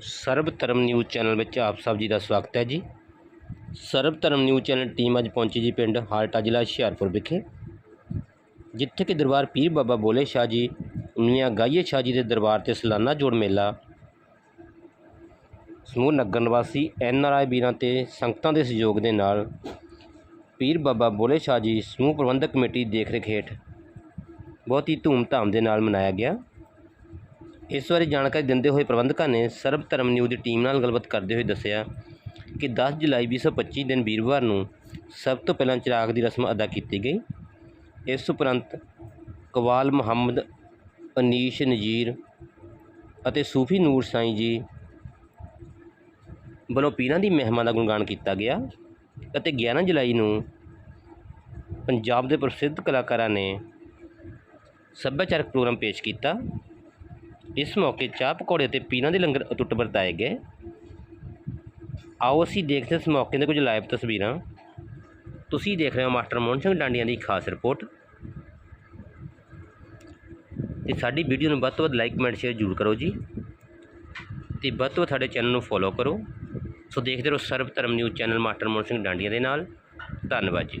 ਸਰਬ Dharam news channel ਵਿੱਚ ਆਪ ਸਭ ਜੀ ਦਾ ਸਵਾਗਤ ਹੈ ਜੀ। ਸਰਬ ਧਰਮ ਨਿਊਜ਼ ਚੈਨਲ ਟੀਮ ਅੱਜ ਪਹੁੰਚੀ ਜੀ ਪਿੰਡ ਹਾਲਟਾ ਜ਼ਿਲ੍ਹਾ ਹੁਸ਼ਿਆਰਪੁਰ ਵਿਖੇ। ਜਿੱਥੇ ਕਿ ਦਰਬਾਰ ਪੀਰ ਬਾਬਾ ਬੋਲੇ ਸ਼ਾਹ ਜੀ ਉਨੀਆਂ ਗਾਈਏ ਸ਼ਾਹ ਜੀ ਦੇ ਦਰਬਾਰ ਤੇ ਸਾਲਾਨਾ ਜੋੜ ਮੇਲਾ। ਸਮੂਹ ਨਗਰ ਨਿਵਾਸੀ ਐਨ ਆਰ ਆਈ ਵੀਰਾਂ ਤੇ ਸੰਗਤਾਂ ਦੇ ਸਹਿਯੋਗ ਦੇ ਨਾਲ ਪੀਰ ਬਾਬਾ ਬੋਲੇ ਸ਼ਾਹ ਜੀ ਸਮੂਹ ਪ੍ਰਬੰਧਕ ਕਮੇਟੀ ਦੇਖ ਰੇਖ ਹੇਠ ਬਹੁਤ ਹੀ ਧੂਮ-ਧਾਮ ਦੇ ਨਾਲ ਮਨਾਇਆ ਗਿਆ। ਇਸ ਬਾਰੇ ਜਾਣਕਾਰੀ ਦਿੰਦੇ ਹੋਏ ਪ੍ਰਬੰਧਕਾਂ ਨੇ ਸਰਬ ਧਰਮ ਨਿਊਜ਼ ਦੀ ਟੀਮ ਨਾਲ ਗੱਲਬਾਤ ਕਰਦੇ ਹੋਏ ਦੱਸਿਆ ਕਿ 10 ਜੁਲਾਈ 2025 ਦਿਨ ਵੀਰਵਾਰ ਨੂੰ ਸਭ ਤੋਂ ਪਹਿਲਾਂ ਚਿਰਾਗ ਦੀ ਰਸਮ ਅਦਾ ਕੀਤੀ ਗਈ। ਇਸ ਉਪਰੰਤ ਕਵਾਲ ਮੁਹੰਮਦ, ਅਨੀਸ਼ ਨਜੀਰ ਅਤੇ ਸੂਫੀ ਨੂਰ ਸਾਈਂ ਜੀ ਵੱਲੋਂ ਪੀਰਾਂ ਦੀ ਮਹਿਮਾ ਦਾ ਗੁਣਗਾਨ ਕੀਤਾ ਗਿਆ ਅਤੇ 11 ਜੁਲਾਈ ਨੂੰ ਪੰਜਾਬ ਦੇ ਪ੍ਰਸਿੱਧ ਕਲਾਕਾਰਾਂ ਨੇ ਸੱਭਿਆਚਾਰਕ ਪ੍ਰੋਗਰਾਮ ਪੇਸ਼ ਕੀਤਾ। ਇਸ ਮੌਕੇ ਚਾਹ ਪਕੌੜੇ ਅਤੇ ਪੀਰਾਂ ਦੇ ਲੰਗਰ ਅਟੁੱਟ ਵਰਤਾਏ ਗਏ। ਆਓ ਅਸੀਂ ਦੇਖਦੇ ਹਾਂ ਇਸ ਮੌਕੇ ਦੇ ਕੁਝ ਲਾਈਵ ਤਸਵੀਰਾਂ। ਤੁਸੀਂ ਦੇਖ ਰਹੇ ਹੋ ਮਾਸਟਰ ਮੋਹਨ ਸਿੰਘ ਡਾਂਡੀਆਂ ਦੀ ਖਾਸ ਰਿਪੋਰਟ। ਤੇ ਸਾਡੀ ਵੀਡੀਓ ਨੂੰ ਵੱਧ ਤੋਂ ਵੱਧ ਲਾਈਕ, ਕਮੈਂਟ, ਸ਼ੇਅਰ ਜ਼ਰੂਰ ਕਰੋ ਜੀ। ਤੇ ਵੱਧ ਤੋਂ ਵੱਧ ਸਾਡੇ ਚੈਨਲ ਨੂੰ ਫੋਲੋ ਕਰੋ। ਸੋ ਦੇਖਦੇ ਰਹੋ Sarv Dharam news channel master Mohan Singh Dandian ਦੇ ਨਾਲ। ਧੰਨਵਾਦ ਜੀ।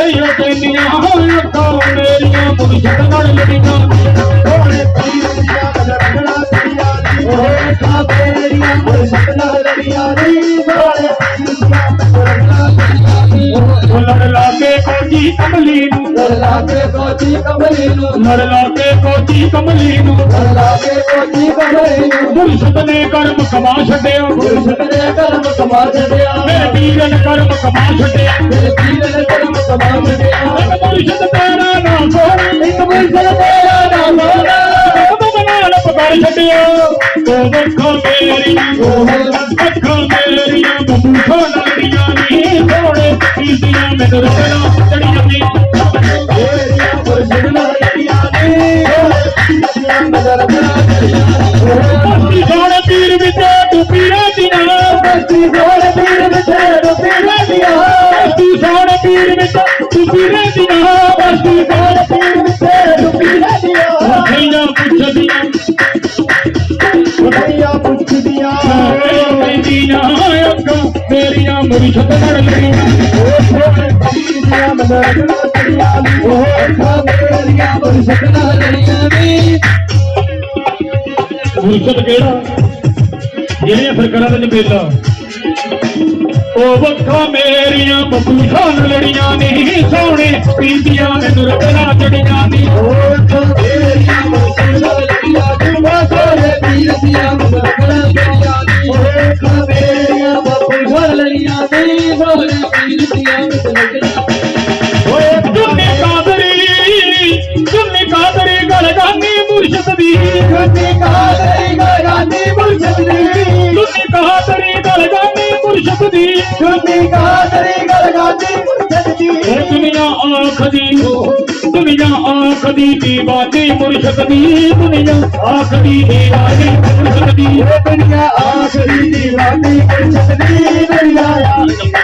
ਕਈਆਂ ਕਹਿੰਦੀਆਂ ਅੱਖਾਂ ਮੇਰੀਆਂ ਮੁਰਸ਼ਿਦ ਨਾਲ ਲੜੀਆਂ ਨੇ ਸੋਹਣੇ ਪੀਰ ਦੀਆਂ ਮਲੰਗਣਾ ਜੜੀਆਂ ਨੇ ਓਏ ਖਾਵੇਰੀਆਂ ਪਰ ਸਤਨਾ ਲੜੀਆਂ ਨੇ ਸੋਹਣੇ ਮਲੰਗਣਾ ਜੜੀਆਂ ਨੇ। ਉਹ ਲੜ ਲਾ ਕੇ ਕਮਲੀ ਨੂੰ ਕੋਚੀ ਕਮਲੀ ਨੂੰ। ਲੜ ਲਾ ਕੇ ਕੋਜੀ ਕਮਲੀ ਨੂੰ। ਲਾਗੇ ਕੋਚੀ ਕਮਲੀ ਨੂੰ। ਮੁਰਸ਼ਿਦ ਨੇ ਕਰਮ ਕਮਾ ਛੱਡਿਆ। ਗੁਰਸ਼ਤ ਨੇ ਕਰਮ ਕਮਾ ਛੱਡਿਆ। ਮੇਰੇ ਪੀਰ ਨੇ ਕਰਮ ਕਮਾ ਛੱਡਿਆ। ਮੇਰੇ ਪੀਰ ਨੇ ਕਰਮ ਕਮਾ ਛੱਡਿਆ। ਇੱਕ ਮੁਰਸ਼ਿਦ ਤੇਰਾ ਨਾਮ ਸੋਹਣਾ ਇੱਕ ਮੁਰਸ਼ਦ ਤੇਰਾ ਨਾਮ ਹੋਣਾ ਕਦੋਂ ਬਨਾਲ ਪਕੜ ਛੱਡਿਆ ਉਹ ਅੱਖਾਂ ਮੇਰੀਆਂ। ਉਹ ਅੱਖਾਂ ਮੇਰੀਆਂ। ਬੱਬੂ ਖੋਲੜੀਆਂ ਨੀ ਸੋਹਣੇ ਪੀਦੀਆਂ ਮੈਨੂੰ ਰੋਣਾ ਚੜੀਆਂ ਨੀ ਤੇਰੀਆਂ ਗੁਰਸ਼ਤ ਲੜੀਆਂ ਨੇ ਉਹ ਨਜ਼ਰ ਬਣਾ ਚੜੀਆਂ ਮਸਤੀ ਸੋਹਣੇ ਪੀਰ ਵਿੱਚ, ਤੂੰ ਪੀਰਾਂ ਦੀਆਂ ਬਸਤੀ ਗੋਲ ਪੀਰ ਵਿਛੇ ਰੁਪੀਆਂ ਦੀਆਂ ਮਸਤੀ ਸੋਹਣੇ ਪੀਰ ਵਿੱਚ ਤੂੰ ਪੀਰਾਂ ਦੀਆਂ ਬਸਤੀ ਗੋਲ ਮੇਰੀਆਂ ਮੁਰਸ਼ਦ ਨਾਲ ਲੜੀਆਂ ਉਹ ਸੋਹਣੇ ਪੀਰ ਦੀਆਂ ਮਲੰਗਣਾ ਚੜੀਆਂ ਨੇ ਉਹ ਅੱਖਾਂ ਮੇਰੀਆਂ ਗੁਰਸ਼ਤ ਲੜੀਆਂ ਨੇ ਕਿਹੜਾ ਜਿਹੜੀਆਂ ਸਰਕਾਰਾਂ ਦੇ ਮੇਲਾ ਉਹ ਵੱਖਾਂ ਮੇਰੀਆਂ ਬੱਬੂ ਲੜੀਆਂ ਨਹੀਂ ਸੋਹਣੇ ਪੀਂਦੀਆਂ ਮੈਨੂੰ ਰਗੜਾ ਚੜੀਆਂ ਨਹੀਂ ਉਹ ਤੇਰੀਆਂ ਵਾਕਈ ਮੁਰਸ਼ਦ ਦੀ ਦੁਨੀਆ ਆਖਦੀ ਦੀਵਾਨੀ ਮੁਰਸ਼ਦ ਦੀ ਦੁਨੀਆ ਆਖਦੀ ਦੀਵਾਨੀ ਮੁਰਸ਼ਦ ਦੀ ਦੁਨੀਆ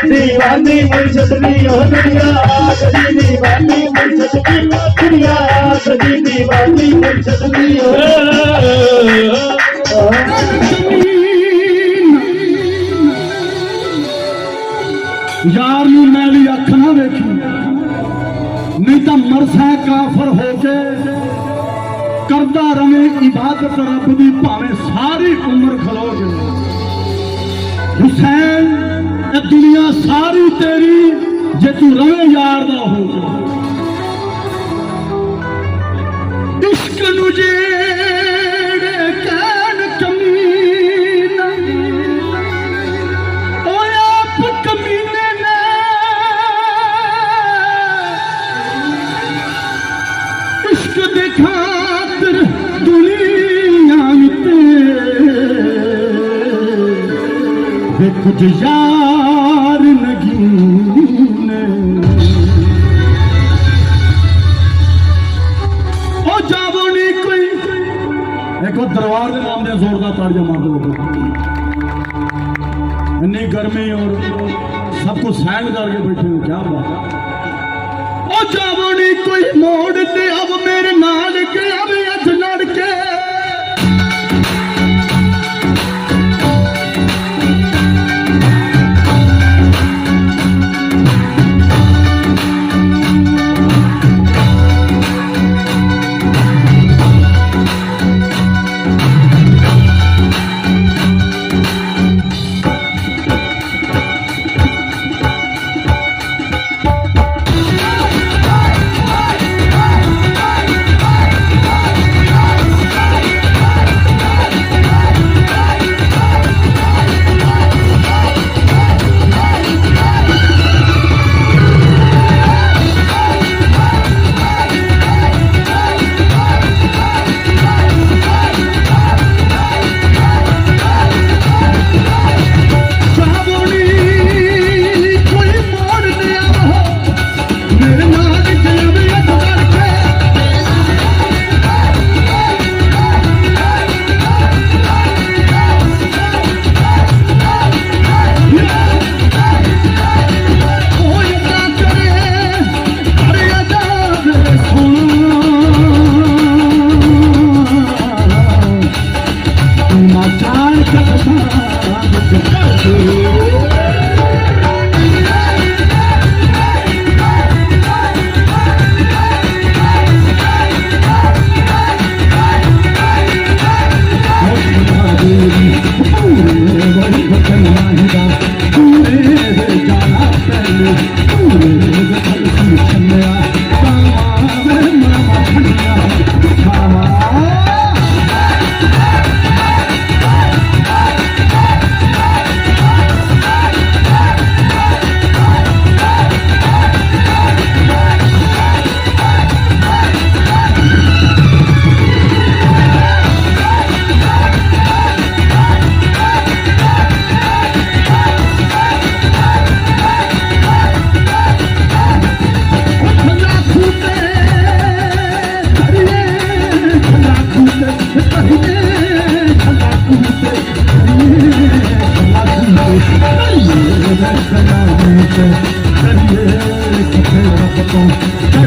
ਦੀਵਾਨੀ ਮੁਰਸ਼ਦ ਦੀ ਉਹ ਦੁਨੀਆ ਆਖਦੀ ਦੀਵਾਨੀ ਮੁਰਸ਼ਦ ਦੀ ਦੁਨੀਆ ਆਖਦੀ ਦੀਵਾਨੀ ਮੁਰਸ਼ਦ ਦੀ ਯਾਰ ਨੂੰ ਮੈਂ ਲਈ ਅੱਖ ਨਾ ਵੇਖੀ। ਨਹੀਂ ਤਾਂ ਮਰਸਾ ਕਾਫਰ ਹੋ ਕੇ। ਕਰਦਾ ਰਵੇਂ ਇਬਾਦਤ ਰੱਬ ਦੀ, ਭਾਵੇਂ ਸਾਰੀ ਉਮਰ ਖਲੋ ਜਾਵੇ ਹੁਸੈਨ, ਇਹ ਦੁਨੀਆ ਸਾਰੀ ਤੇਰੀ, ਜੇ ਤੂੰ ਰਵੇ ਯਾਰ ਦਾ ਹੋ। ਇਸ਼ਕ ਨੂੰ ਜੇ ਵੇ ਕੁਝ ਯਾਰ ਨਗੀਨੇ। ਉਹ ਜਾਵੋ ਨਹੀਂ ਕੋਈ। ਇੱਕ ਦਰਬਾਰ ਦੇ ਨਾਮ ਦੇ ਜ਼ੋਰਦਾਰ ਤਾੜੀਆਂ ਮਾਰ ਦੋ ਇੰਨੀ ਗਰਮੀ ਔਰ ਸਭ ਕੁਝ ਸਹਿਣ ਕਰਕੇ ਬੈਠੇ ਹੋ ਕੀ ਬਾਤ। ਉਹ ਜਾਵੋ ਨਹੀਂ ਕੋਈ ਮੋੜ ਤੇ ਅਬ ਮੇਰੇ ਨਾਲ ਕੇ ਅਬ Thank you.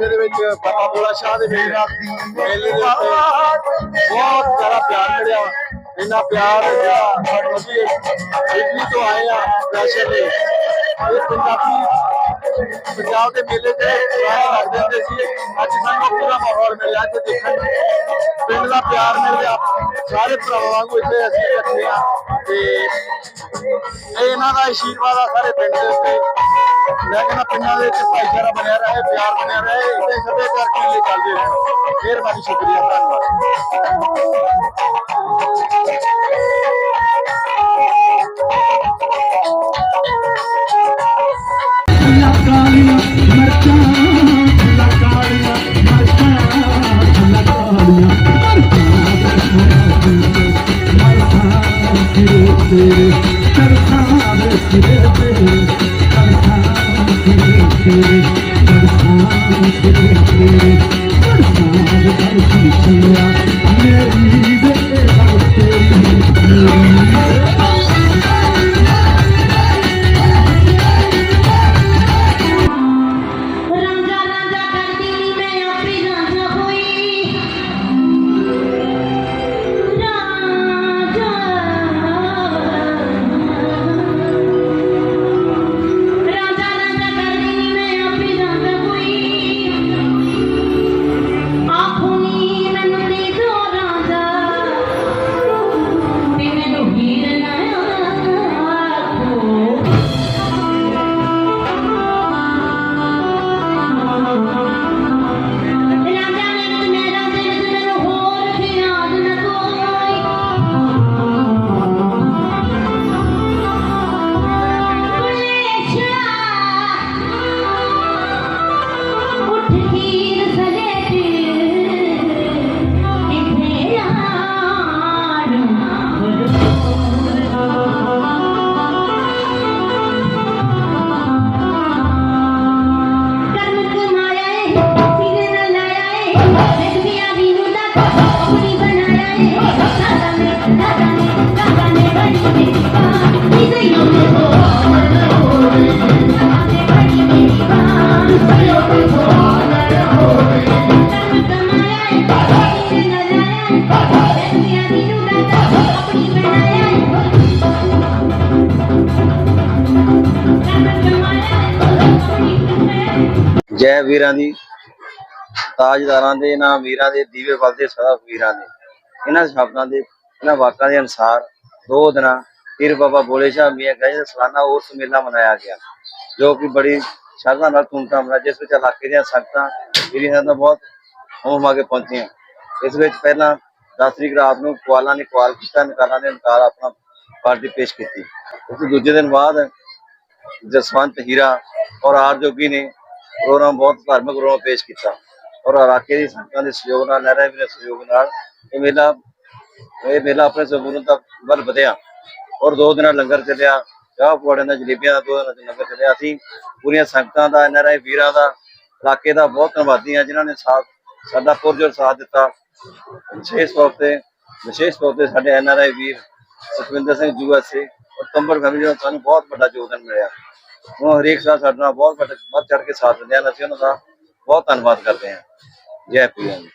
ਅੱਜ ਦੇ ਵਿੱਚ ਬਾਬਾ ਬੋਲਾ ਸ਼ਾਹ ਦੇ ਮੇਲੇ ਮੇਲੇ ਦੇ ਉੱਤੇ ਬਹੁਤ ਜ਼ਿਆਦਾ ਪਿਆਰ ਮਿਲਿਆ। ਇੰਨਾ ਪਿਆਰ ਜਿਹੜਾ ਅਸੀਂ ਦਿੱਲੀ ਤੋਂ ਆਏ ਆ ਸਪੈਸ਼ਲ ਇਹ ਪੰਜਾਬੀ ਪੰਜਾਬ ਦੇ ਮੇਲੇ ਤੇ ਰਾਹ ਲੱਗਦੇ ਹੁੰਦੇ ਸੀ। ਅੱਜ ਸਾਨੂੰ ਪੂਰਾ ਮਾਹੌਲ ਮਿਲਿਆ, ਅੱਜ ਦੇਖਣ ਨੂੰ। ਪਿੰਡ ਦਾ ਪਿਆਰ ਮਿਲ ਗਿਆ ਸਾਰੇ ਭਰਾਵਾਂ ਵਾਂਗੂ ਇੱਥੇ ਅਸੀਂ ਇਕੱਠੇ ਆ। ਤੇ ਇਹ ਇਹਨਾਂ ਦਾ ਆਸ਼ੀਰਵਾਦ ਆ ਸਾਰੇ ਪਿੰਡ ਦੇ ਉੱਤੇ। ਮੈਂ ਕਹਿੰਦਾ ਪਿੰਡਾਂ ਦੇ ਵਿੱਚ ਭਾਈਚਾਰਾ ਬਣਿਆ ਰਹੇ ਪਿਆਰ ਬਣਿਆ ਰਹੇ ਇੱਥੇ ਸਭਿਆਚਾਰ ਕਿਵੇਂ ਲਈ ਚੱਲਦੇ ਰਹਿਣ ਮਿਹਰਬਾਨੀ ਸ਼ੁਕਰੀਆ ਧੰਨਵਾਦ ਲਾ ਮਰਚਾਂ ਲਾ ਮਰਚਾਂ ਲਾ ਕਾਲੀਆਂ ਮਰਚਾਂ ਸਿਰੇ ਤੇਰੇ ਕਰਸਾਂ ਦੇ ਸਿਰੇ ਤੇਰੇ ਸਿਰੇ ਤੇਰੇ ਕਰਸਾਂ ਸਿਰੇ ਤੇਰੇ ਕਰਸਾਂ ਵੀਰਾਂ ਦੀ, ਤਾਜਦਾਰਾਂ ਦੇ ਨਾ ਵੀਰਾਂ ਦੇ, ਦੀਵੇ ਬਲਦੇ ਸਦਾ ਵੀਰਾਂ ਦੇ। ਇਹਨਾਂ ਸ਼ਬਦਾਂ ਦੇ, ਇਹਨਾਂ ਵਾਕਾਂ ਦੇ ਅਨੁਸਾਰ ਦੋ ਦਿਨਾਂ ਪੀਰ ਬਾਬਾ ਬੋਲੇ ਸ਼ਾਹ ਮੀਆਂ ਗੰਜ ਸਾਲਾਨਾ ਉਸ ਮੇਲਾ ਮਨਾਇਆ ਗਿਆ, ਜੋ ਕਿ ਬੜੀ ਸ਼ਰਧਾ ਨਾਲ ਧੂਮਧਾਮ ਨਾਲ, ਜਿਸ ਵਿੱਚ ਇਲਾਕੇ ਦੀਆਂ ਸੰਗਤਾਂ, ਵੀਰਾਂ ਦਾ ਬਹੁਤ ਹੋਮ ਕੇ ਪਹੁੰਚੀਆਂ। ਇਸ ਵਿੱਚ ਪਹਿਲਾਂ 10 ਤਰੀਕ ਰਾਤ ਨੂੰ ਕੁਆਲਾਂ ਨੇ ਕੁਆਲ ਕੀਤਾ ਨਕਾਰਾਂ ਨੇ ਨਕਾਰ ਆਪਣਾ ਪਾਰਟੀ ਪੇਸ਼ ਕੀਤੀ। ਉਸ ਦੂਜੇ ਦਿਨ ਬਾਅਦ ਜਸਵੰਤ ਹੀਰਾ ਔਰ ਆਰ ਜੋਗੀ ਨੇ ਪ੍ਰੋਗਰਾਮ ਬਹੁਤ ਧਾਰਮਿਕ ਪ੍ਰੋਗਰਾਮ ਪੇਸ਼ ਕੀਤਾ ਔਰ ਇਲਾਕੇ ਦੀ ਸੰਗਤਾਂ ਦੇ ਸਹਿਯੋਗ ਨਾਲ ਲਹਿਰਾ ਵੀ ਦੇ ਸਹਿਯੋਗ ਨਾਲ ਇਹ ਮੇਲਾ ਇਹ ਮੇਲਾ ਆਪਣੇ ਸੰਪੂਰਨਤਾ ਵੱਲ ਵਧਿਆ ਔਰ ਦੋ ਦਿਨਾਂ ਲੰਗਰ ਚੱਲਿਆ, ਚਾਹ ਪਕੌੜਿਆਂ ਦਾ, ਜਲੇਬੀਆਂ ਦਾ ਦੋ ਦਿਨਾਂ ਲੰਗਰ ਚੱਲਿਆ। ਅਸੀਂ ਪੂਰੀਆਂ ਸੰਗਤਾਂ ਦਾ ਐਨਆਰਆਈ ਵੀਰਾਂ ਦਾ, ਇਲਾਕੇ ਦਾ ਬਹੁਤ ਧੰਨਵਾਦੀ ਹਾਂ, ਜਿਨ੍ਹਾਂ ਨੇ ਸਾਥ, ਸਾਡਾ ਪੁਰਜੋਰ ਸਾਥ ਦਿੱਤਾ। ਵਿਸ਼ੇਸ਼ ਤੌਰ ਤੇ, ਵਿਸ਼ੇਸ਼ ਤੌਰ ਤੇ ਸਾਡੇ ਐਨਆਰਆਈ ਵੀਰ ਸੁਖਵਿੰਦਰ ਸਿੰਘ ਯੂਐਸਏ ਔਰ ਤੰਬਰ ਫੈਮਿਲੀ ਦਾ ਸਾਨੂੰ ਬਹੁਤ ਵੱਡਾ ਯੋਗਦਾਨ ਮਿਲਿਆ। ਉਹ ਹਰੇਕ ਸਾਲ ਸਾਡੇ ਨਾਲ ਬਹੁਤ ਵੱਧ ਵੱਧ ਚੜ ਕੇ ਸਾਥ ਦਿੰਦੇ ਹਨ। ਅਸੀਂ ਉਹਨਾਂ ਦਾ ਬਹੁਤ ਧੰਨਵਾਦ ਕਰਦੇ ਹਾਂ। ਜੈ ਪੀਐਮ